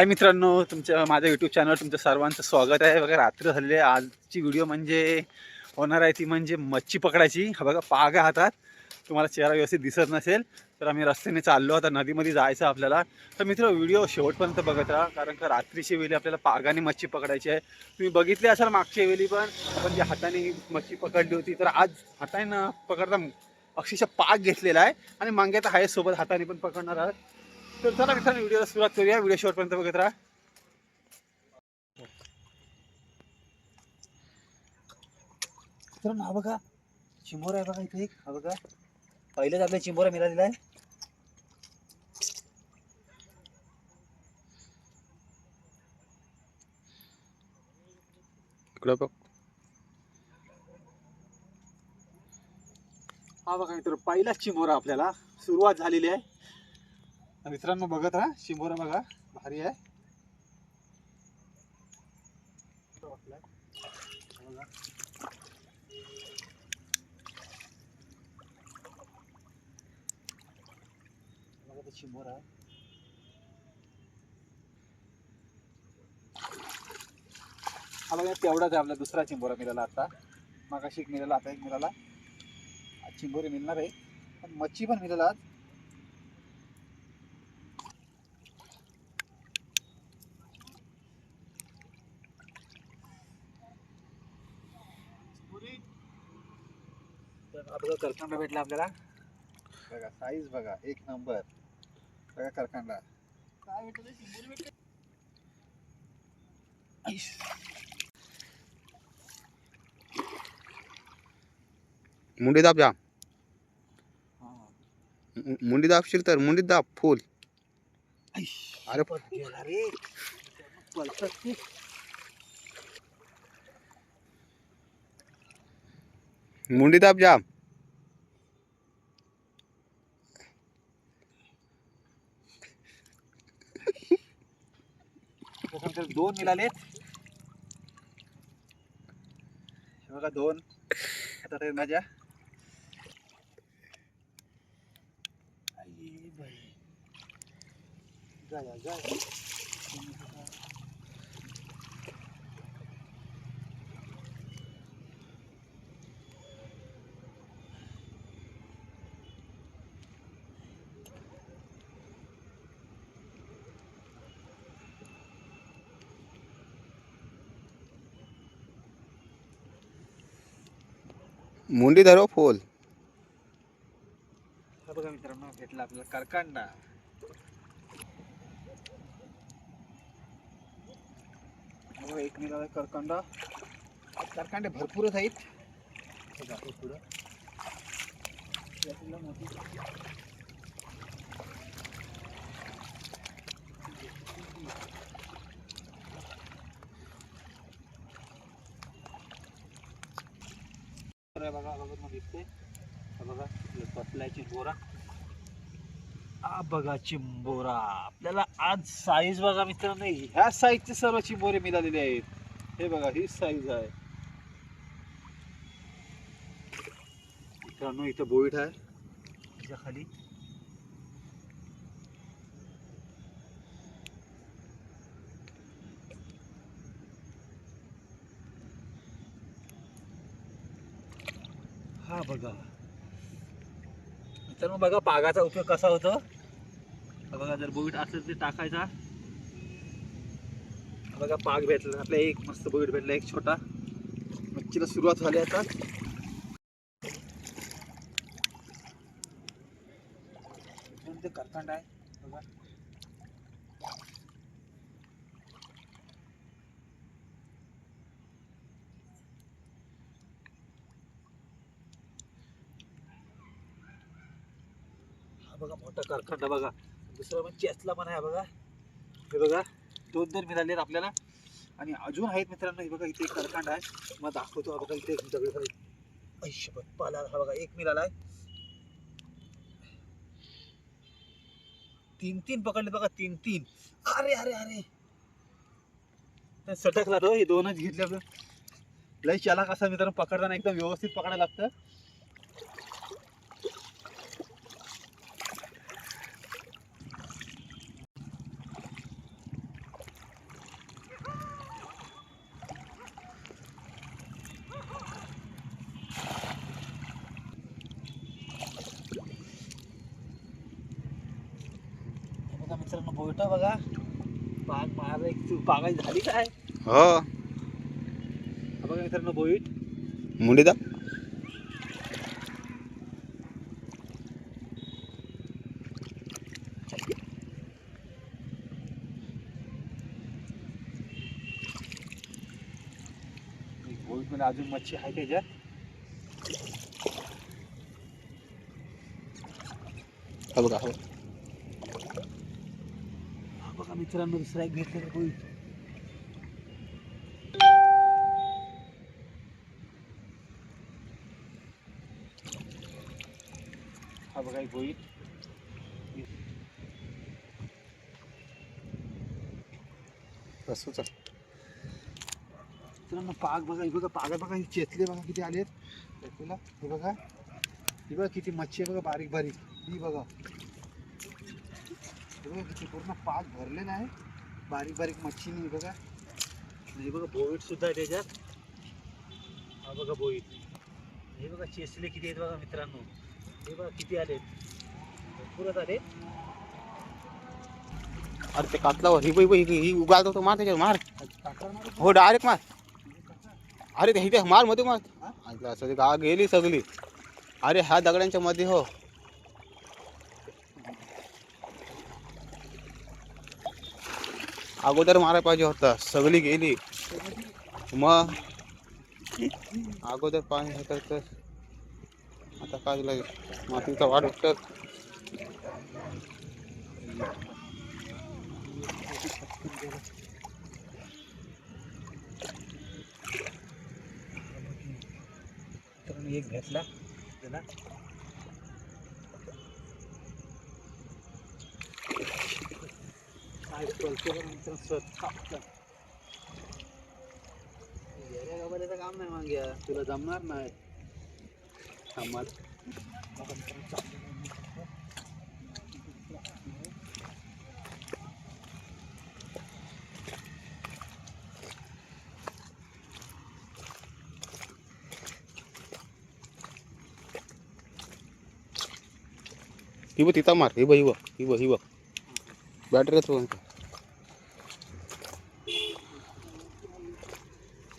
हाय मित्रांनो तुमच्या माझ्या यूट्यूब चॅनल तुमचं सर्वांचं स्वागत आहे. बघा रात्र झालेली आहे. आजची व्हिडिओ म्हणजे होणार आहे ती म्हणजे मच्छी पकडायची. हा बघा पाग आहे हातात. तुम्हाला चेहरा व्यवस्थित दिसत नसेल तर आम्ही रस्त्याने चाललो. आता नदीमध्ये जायचं आपल्याला. तर मित्र व्हिडिओ शेवटपर्यंत बघत राहा कारण का रात्रीची वेळी आपल्याला पागाने मच्छी पकडायची आहे. तुम्ही बघितली असाल मागच्या वेळी पण आपण जी हाताने मच्छी पकडली होती तर आज हाताने पकडता अक्षरशः पाग घेतलेला आहे. आणि मांग्यात आहे सोबत हाताने पण पकडणार आहात. तर चला मित्रांनो व्हिडिओला सुरुवात करूया. व्हिडिओ शेवटपर्यंत बघत राहा. मित्रांनो हा बघा. चिंबोरा आहे बघा इथे एक. हा बघा. पहिलेच आपल्या चिंबोरा मिळालेला आहे. इकडं बघ. हा बघा मित्र पहिलाच चिंबोरा आपल्याला सुरुवात झालेली आहे. मित्रांनो बघत राहा शिंबोरा बघा भारी आहे. शिंबोरा. आहे हा बघा तेवढाच आहे आपला दुसरा चिंबोरा मिळाला आता. मागाशी एक मिळाला आता एक मिळाला. आज चिंबोरी मिळणार आहे. पण मच्छी पण मिळेल आज. तर हा बघा करकांडा भेटला आपल्याला? बघा साईज बघा एक नंबर बघा करकांडा काय भेटलं चिंबोरी भेटले मुंडी दाब जा. हा. मु- मुंडी दाबशील तर मुंडी दाब फुल. अरे पत गेला रे. पलटत ते. मुंडी दाब जा. तर दोन मिळालेत बघा दोन. आता ते माझ्या. आई जा, जा, मुंडी धरो फोल. हा बघा मित्रांनो भेटला आपल्याला करकांडा हो, एक मिळाला करकांडा करकांडे भरपूरच आहेत. भरपूर पुढं. मोठी बघा बघा मग दिसते बघा बसलाय चिंबोरा हा बघा चिंबोरा. आपल्याला आज साईज बघा मित्रांनो ह्या साईजचे सर्व चिंबोरे मिळालेले आहेत. हे बघा ही साईज आहे. मित्रांनो इथं बोईट आहे. त्याच्याखाली हा बघा. तर मग बघा पागाचा उपयोग कसा होतो. बघा जर बोईट असेल तर टाकायचा. बघा पाग भेटला. आपला एक मस्त बोईट भेटला एक छोटा. मच्छीला सुरुवात झाली आता. ते करखंड आहे? बघा. बघा मोठा कारखाना बघा. दुसरा म्हणजे चेसला पण आहे बघा. हे बघा दोन दोन मिळाले आपल्याला. आणि अजून आहेत मित्रांनो हे बघा इथे एक कारखाना आहे. मग दाखवतो बघा इथे दगड ऐशपत पाला हा बघा एक मिळाला आहे. तीन तीन पकडले बघा तीन तीन. अरे अरे अरे. सटकला तो हे दोनच घेतले आपलं लय चालाक असा मित्रांनो पकडताना एकदम व्यवस्थित पकडायला लागतं. मित्रांनो? बोट बघा. एक तू पागायची झाली काय? हो. हा बघा मित्रांनो बोईट. मुंडी दाब. बोईट अजून मच्छी आहे त्याच्यात हा बघा हो हा बघा मित्रांनो दुसरा एक घेतलेला बोईट हा बघा एक तसंच आहे. मित्रांनो पाग बघा हे बघा पागा बघा हे चेतले बघा किती आलेत. तुला हे बघा. हे बघा किती मच्छी आहे बघा बारीक बारीक ही बघा. बघा किती पूर्ण पाग भरलेला आहे. बारीक बारीक मच्छी नाही बघा. आणि हे बघा बोईट सुद्धा आहे त्याच्यात. हा बघा बोईट. हे बघा चेसले किती आहेत बघा मित्रांनो. हे बघा किती आलेत भरपूरच आलेत अरे ते कातलावर ही बाई बाई ही उगाळत होतो मार त्याच्यावर मार? हो डायरेक्ट मार. अरे ते मारमध्ये मार. असं गा गेली सगळी. अरे ह्या दगडांच्या मध्ये हो. अगोदर मारायला पाहिजे होता. सगळी गेली. मग? अगोदर पाणी होतं तर आता काय लागेल? मातीचा वाढ तर एक घेतला त्याला काय पलते बघा मित्रांनो, स्वतः आपला. येड्या गावाल्याचं काम नाही माग्या तुला जमणार नाही. थांबाल. बघा बघ तिथं मार. ही बघ ही बघ ही बघ ही बघ. बॅटरी तो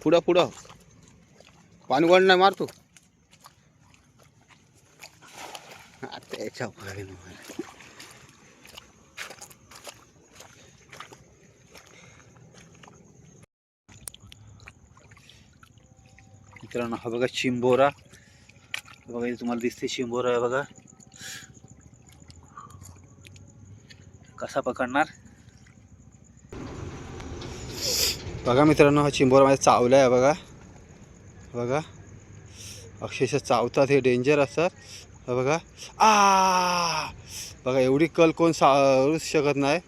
पुढं पुढं. पाणी वळ नाही मारतो. त्याच्या मित्रांनो हा बघा चिंबोरा बघा इथे तुम्हाला दिसते चिंबोरा आहे बघा. कसा पकडणार? बघा मित्रांनो हा चिंबोरा माझ्या चावला आहे बघा. बघा. अक्षरशः चावतात हे डेंजर असतात. बघा. आ! बघा एवढी कल कोण सावरूच शकत नाही.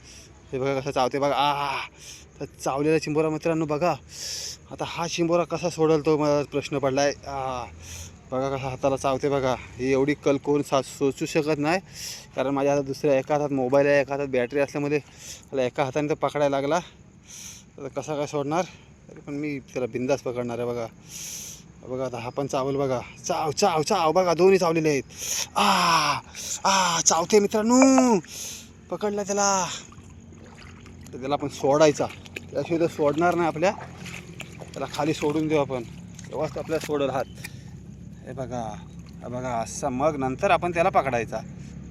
हे बघा कसं चावते बघा. आ! तर चावलेला चिंबोरा मित्रांनो बघा. आता हा चिंबोरा कसा सोडल तो मला प्रश्न पडलाय. आ! बघा कसा हाताला चावते बघा. ही एवढी कल कोण सा सोचू शकत नाही. कारण माझ्या हातात दुसऱ्या एका हातात मोबाईल आहे एका हातात बॅटरी असल्यामुळे मला एका हाताने तर पकडायला लागला. आता कसा काय सोडणार? तरी पण मी त्याला बिंदास पकडणार आहे बघा. बघा आता हा पण चावल बघा. चाव चाव चाव बघा. दोन्ही चावलेले आहेत. आ आ चावते मित्रांनो. पकडला त्याला. तर त्याला आपण सोडायचा. त्याशिवाय तो सोडणार नाही आपल्या. त्याला खाली सोडून देऊ आपण. तेव्हाच तो आपल्याला सोडल हात हे बघा. हा बघा. असा मग नंतर आपण त्याला पकडायचा.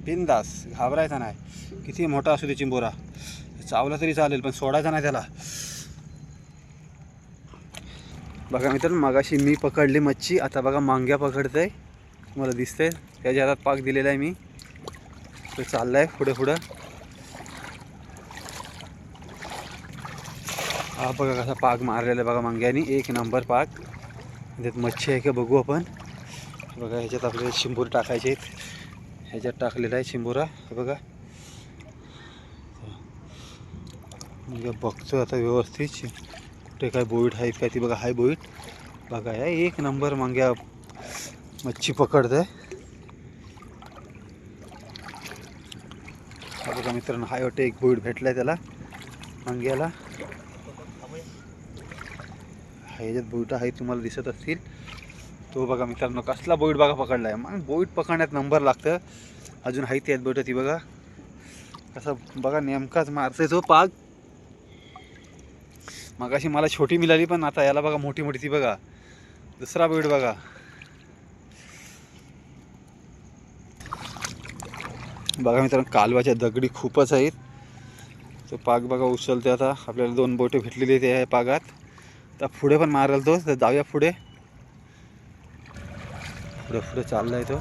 बिंदास. घाबरायचा नाही. किती मोठा असू दे चिंबोरा. चावला तरी चालेल पण सोडायचा नाही त्याला. बघा मित्रांनो मगाशी मी पकडली मच्छी आता बघा मांग्या पकडतंय. मला दिसतंय. त्याच्या हातात पाक दिलेला आहे मी. तो चाललाय पुढे पुढं. हा बघा कसा पाक मारलेला आहे बघा मांग्यानी. एक नंबर पाक. त्यात मच्छी आहे का बघू आपण. बघा ह्याच्यात आपल्याला शिंबूर टाकायचे आहेत. ह्याच्यात टाकलेला आहे शिंबुरा. बघा. म्हणजे बघतो आता व्यवस्थित. कुठे काय बोईट आहेत काय ती बघा हाय बोईट. बघा या एक नंबर मांग्या मच्छी पकडत आहे बघा मित्रांनो हाय वाटतं एक बोईट भेटलाय त्याला मांग्याला ह्याच्यात बोईट आहे तुम्हाला दिसत असतील. तो बघा मित्रांनो कसला बोईट बघा पकडलाय. मग बोईट पकडण्यात नंबर लागतं. अजून आहे त्यात बोईट ती बघा. कसं बघा नेमकाच मारतोय तो पाग मगाशी मला छोटी मिळाली पण आता याला बघा मोठी मोठी ती बघा. दुसरा बीड बघा. बघा मित्रांनो कालवाच्या दगडी खूपच आहेत. तो पाग बघा उचलते आता. आपल्याला दोन बोटे भेटलेली ते आहे पागात तर पुढे पण मारेल तो. तर जाऊया पुढे. पुढे पुढे चाललाय तो.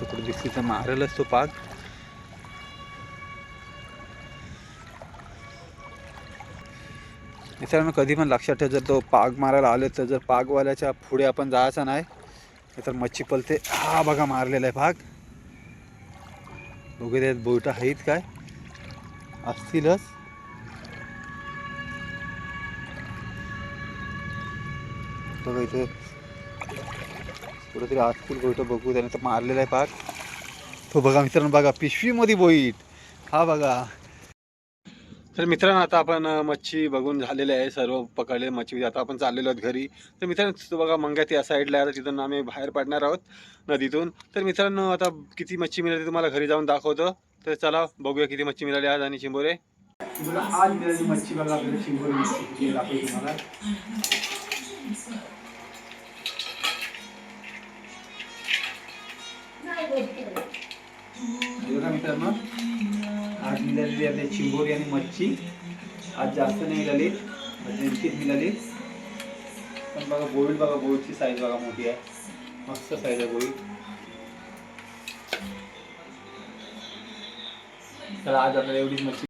तो कुठे दिसली तर मारेलच तो पाग मित्रांनो कधी पण लक्षात ठेव जर तो पाग मारायला आले तर जर पागवाल्याच्या पुढे आपण जायचं नाही तर मच्छी पलते. हा बघा मारलेला आहे भाग. बघू त्यात बोयटा आहेत काय? असतीलच. बघा इथे. कुठेतरी असतील बोयटं बघू त्याने तर मारलेला आहे पाग तो बघा मित्रांनो बघा पिशवीमध्ये बोईट हा बघा. तर मित्रांनो आता आपण मच्छी बघून झालेले आहे सर्व पकडले मच्छी आता आपण चाललेलो आहोत घरी. तर मित्रांनो बघा मंग्यात या साईडला आहे तिथून आम्ही बाहेर पडणार आहोत नदीतून. तर मित्रांनो आता किती मच्छी मिळाली तुम्हाला घरी जाऊन दाखवतो. तर चला बघूया किती मच्छी मिळाली आज आणि चिंबोरे आज मिळाली मच्छी बघा आपल्याला चिंबोरे दाखवतो तुम्हाला. मित्रांनो. आज मिळालेली आहे चिंबोरी आणि मच्छी. आज जास्त नाही मिळाली आज नेमकीच मिळाली पण बघा बोईट बघा बोईटची साईज बघा मोठी आहे. मस्त साईज आहे बोईट चला आज आपल्याला एवढीच मच्छी